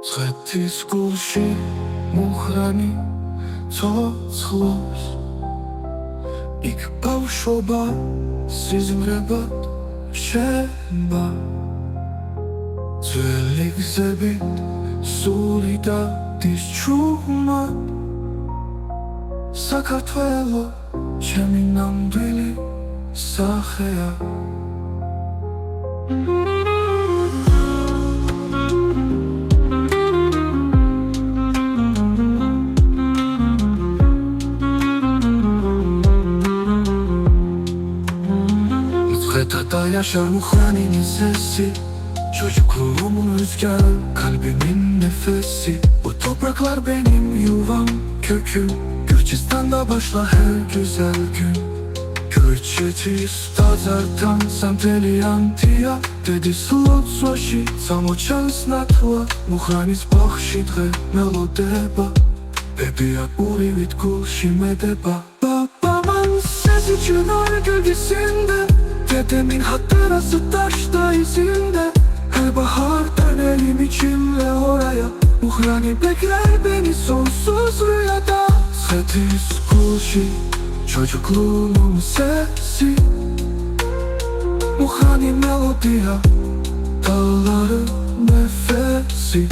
ზღეთის გულში მუხრანი ცოცხლობს. იქ ბავშვობა სიზმრებად შენბა ძველი გზებით სული დადის ჩუმად. საქართველო ჩემი ნამდვილი სახეა. Thank you. Nusreta'da yaşar muhaninin sesi. Çocukluğumun rüzgarı, kalbimin nefesi. Bu topraklar benim yuvam, köküm. Gürcistan'da başlar her güzel gün. Gürceti stazartan samteli antia Dedi slot soshi, samo čas na tla Muhranis bahşidre melodeba Bebi ya uri vit kulşime deba Babamın sesi çınar gölgesinde Dedemin hatırası taşta izinde. Her bahar dönelim içimle oraya. Muhrani bekler beni sonsuz rüyada. Setis kulşi Çocukluğumun sesi. Muhrani melodiya Dağların nefesi.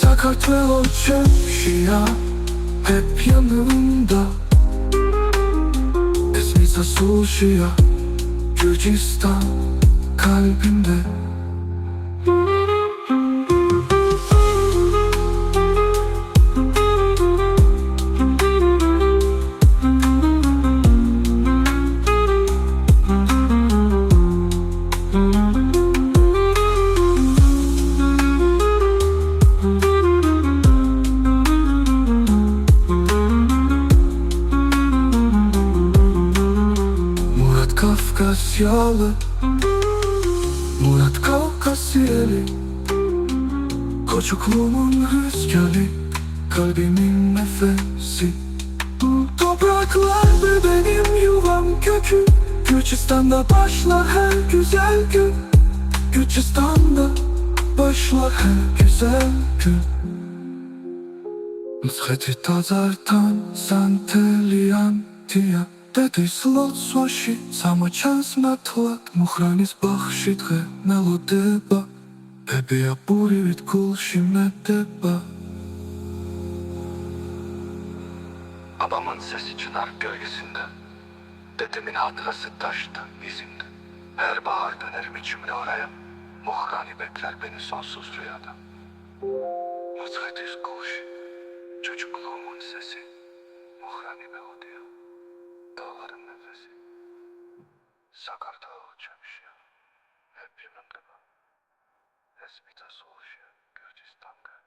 Sakartvelo çömşiya Hep yanımda Esnica Suşiya Gürcistan kalbimde Kafkasyalı Murat Kafkasyeli Çocukluğumun rüzgarı Kalbimin nefesi. Bu topraklar ve benim yuvam kökü. Gürcistan'da başlar her güzel gün. Gürcistan'da başlar her güzel gün. Nusreti tazartan santelian tia Dedi slot soshi Samo čas na tlak Muhranis bahşidre melodeba Bebe ya buri vit kulşime deba. Babamın sesi çınar gölgesinde Dedemin hatırası taşta izinde Her bahar dönerim içimle oraya Muhrani bekler beni sonsuz rüyada საქართველოს ჩემშია. მეფიმნდება ეს მითასულშია გერჯის დამგე